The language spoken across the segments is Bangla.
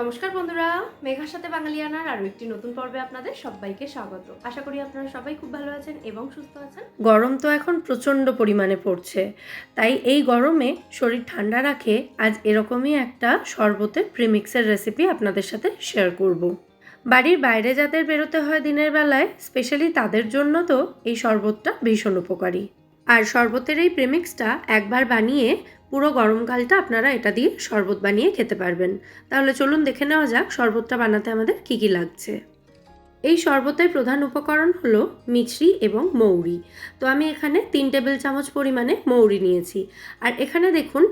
নমস্কার বন্ধুরা, মেঘার সাথে বাঙালিয়ানার আরও একটি নতুন পর্বে আপনাদের সবাইকে স্বাগত। আশা করি আপনারা সবাই খুব ভালো আছেন এবং সুস্থ আছেন। গরম তো এখন প্রচণ্ড পরিমাণে পড়ছে, তাই এই গরমে শরীর ঠান্ডা রাখে আজ এরকমই একটা শরবতের প্রিমিক্সের রেসিপি আপনাদের সাথে শেয়ার করব। বাড়ির বাইরে যাদের বেরোতে হয় দিনের বেলায় স্পেশালি তাদের জন্য তো এই শরবতটা ভীষণ উপকারী। আর শরবতের এই প্রেমিক্সটা একবার বানিয়ে পুরো গরমকালটা আপনারা এটা দিয়ে শরবত বানিয়ে খেতে পারবেন। তাহলে চলুন দেখে নেওয়া যাক শরবতটা বানাতে আমাদের কী কী লাগছে। এই শরবতের প্রধান উপকরণ হলো মিছরি এবং মৌরি। তো আমি এখানে তিন টেবিল চামচ পরিমাণে মৌরি নিয়েছি। আর এখানে দেখুন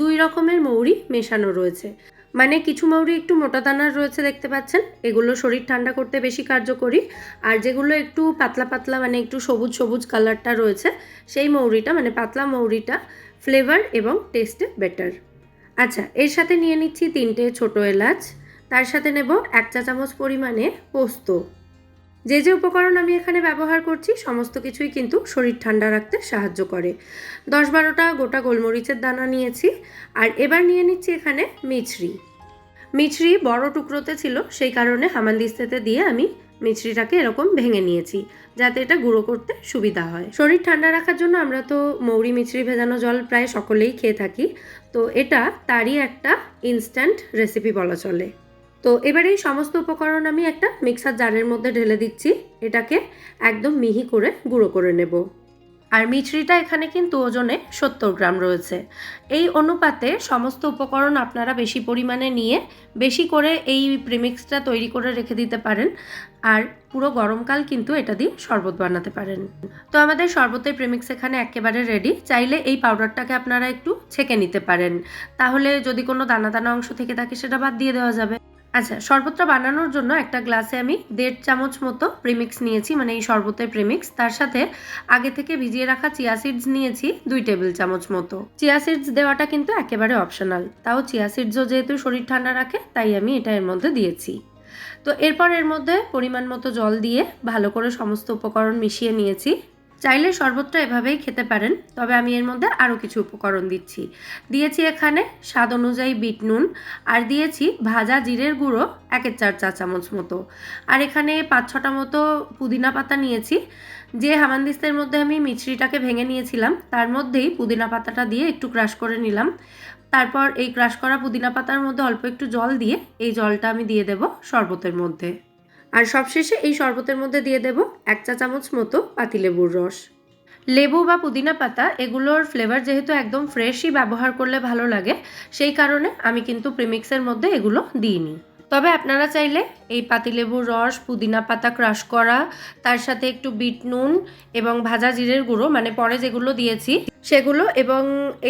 দুই রকমের মৌরি মেশানো রয়েছে। মানে কিছু মৌরি একটু মোটা দানার রয়েছে দেখতে পাচ্ছেন। এগুলো শরীর ঠান্ডা করতে বেশি কার্যকরী। আর যেগুলো একটু পাতলা পাতলা মানে একটু সবুজ সবুজ কালারটা রয়েছে, সেই মৌরিটা মানে পাতলা মৌরিটা ফ্লেভার এবং টেস্টে বেটার। আচ্ছা এর সাথে নিয়ে নিচ্ছি তিনটে ছোট এলাচ। তার সাথে নেব এক চা চামচ পরিমাণে পোস্ত। যে যে উপকরণ আমি এখানে ব্যবহার করছি, সমস্ত কিছুই কিন্তু শরীর ঠান্ডা রাখতে সাহায্য করে। দশ বারোটা গোটা গোলমরিচের দানা নিয়েছি। আর এবার নিয়ে নিচ্ছি এখানে মিছরি। মিছরি বড় টুকরোতে ছিল, সেই কারণে হামানদিস্তাতে দিয়ে আমি মিছরিটাকে এরকম ভেঙে নিয়েছি, যাতে এটা গুঁড়ো করতে সুবিধা হয়। শরীর ঠান্ডা রাখার জন্য আমরা তো মৌরি মিছরি ভেজানো জল প্রায় সকলেই খেয়ে থাকি, তো এটা তারই একটা ইনস্ট্যান্ট রেসিপি বলা চলে। তো এবার এই সমস্ত উপকরণ আমি একটা মিক্সার জারের মধ্যে ঢেলে দিচ্ছি, এটাকে একদম মিহি করে গুঁড়ো করে নেব। আর মিছরিটা এখানে কিন্তু ওজনে সত্তর গ্রাম রয়েছে। এই অনুপাতে সমস্ত উপকরণ আপনারা বেশি পরিমাণে নিয়ে বেশি করে এই প্রিমিক্সটা তৈরি করে রেখে দিতে পারেন। আর পুরো গরমকাল কিন্তু এটা দিয়ে শরবত বানাতে পারেন। তো আমাদের শরবতের প্রিমিক্স এখানে একেবারে রেডি চাইলে এই পাউডারটাকে আপনারা একটু ছেঁকে নিতে পারেন। তাহলে যদি কোনো দানা দানা অংশ থেকে থাকে সেটা বাদ দিয়ে দেওয়া যাবে। আচ্ছা শরবতটা বানানোর জন্য একটা গ্লাসে আমি দেড় চামচ মতো প্রিমিক্স নিয়েছি মানে এই শরবতের প্রিমিক্স তার সাথে আগে থেকে ভিজিয়ে রাখা চিয়া সিডস নিয়েছি দুই টেবিল চামচ মতো। চিয়া সিডস দেওয়াটা কিন্তু একেবারে অপশনাল তাও চিয়া সিডসও যেহেতু শরীর ঠান্ডা রাখে, তাই আমি এটা এর মধ্যে দিয়েছি। তো এরপর এর মধ্যে পরিমাণ মতো জল দিয়ে ভালো করে সমস্ত উপকরণ মিশিয়ে নিয়েছি। চাইলে শরবতটা এভাবেই খেতে পারেন, তবে আমি এর মধ্যে আরও কিছু উপকরণ দিচ্ছি। দিয়েছি এখানে স্বাদ অনুযায়ী বিট নুন, আর দিয়েছি ভাজা জিরের গুঁড়ো একের চার চা চামচ মতো। আর এখানে পাঁচ ছটা মতো পুদিনা পাতা নিয়েছি। যে হামানদিস্তের মধ্যে আমি মিছরিটাকে ভেঙে নিয়েছিলাম, তার মধ্যেই পুদিনা পাতাটা দিয়ে একটু ক্রাশ করে নিলাম। তারপর এই ক্রাশ করা পুদিনা পাতার মধ্যে অল্প একটু জল দিয়ে এই জলটা আমি দিয়ে দেব শরবতের মধ্যে। আর সবশেষে এই শরবতের মধ্যে দিয়ে দেব এক চা চামচ মতো পাতিলেবুর রস। লেবু বা পুদিনা পাতা, এগুলোর ফ্লেভার যেহেতু একদম ফ্রেশই ব্যবহার করলে ভালো লাগে, সেই কারণে আমি কিন্তু প্রিমিক্সের মধ্যে এগুলো দিইনি। তবে আপনারা চাইলে এই পাতিলেবুর রস, পুদিনা পাতা ক্রাশ করা, তার সাথে একটু বিট নুন এবং ভাজা জিরের গুঁড়ো মানে পরে যেগুলো দিয়েছি, সেগুলো এবং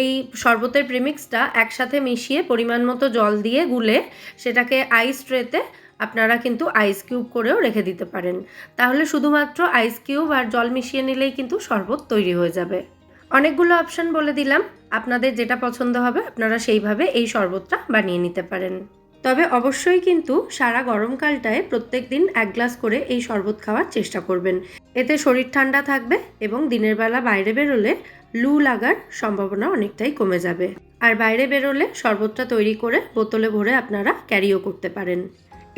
এই শরবতের প্রিমিক্সটা একসাথে মিশিয়ে পরিমাণ মতো জল দিয়ে গুলে সেটাকে আইস ট্রেতে আপনারা কিন্তু আইস কিউব করেও রেখে দিতে পারেন। তাহলে শুধুমাত্র আইস কিউব আর জল মিশিয়ে নিলেই কিন্তু শরবত তৈরি হয়ে যাবে। অনেকগুলো অপশন বলে দিলাম। আপনাদের যেটা পছন্দ হবে, আপনারা সেইভাবে এই শরবতটা বানিয়ে নিতে পারেন। তবে অবশ্যই কিন্তু সারা গরমকালটায় প্রত্যেক দিন এক গ্লাস করে এই শরবত খাওয়ার চেষ্টা করবেন। এতে শরীর ঠান্ডা থাকবে এবং দিনের বেলা বাইরে বেরোলে লু লাগার সম্ভাবনা অনেকটাই কমে যাবে। আর বাইরে বেরোলে শরবতটা তৈরি করে বোতলে ভরে আপনারা ক্যারিও করতে পারেন।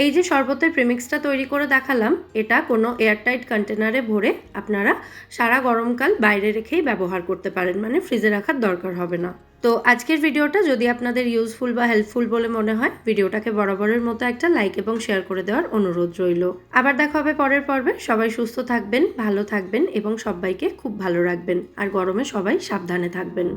এই যে শরবতের প্রেমিক্সটা তৈরি করে দেখালাম, এটা কোনো এয়ারটাইট কন্টেনারে ভরে আপনারা সারা গরমকাল বাইরে রেখেই ব্যবহার করতে পারেন মানে ফ্রিজে রাখার দরকার হবে না। তো আজকের ভিডিওটা যদি আপনাদের ইউজফুল বা হেল্পফুল বলে মনে হয়, ভিডিওটাকে বরাবরের মতো একটা লাইক এবং শেয়ার করে দেওয়ার অনুরোধ রইল। আবার দেখা হবে পরের পর্বে। সবাই সুস্থ থাকবেন, ভালো থাকবেন এবং সবাইকে খুব ভালো রাখবেন। আর গরমে সবাই সাবধানে থাকবেন।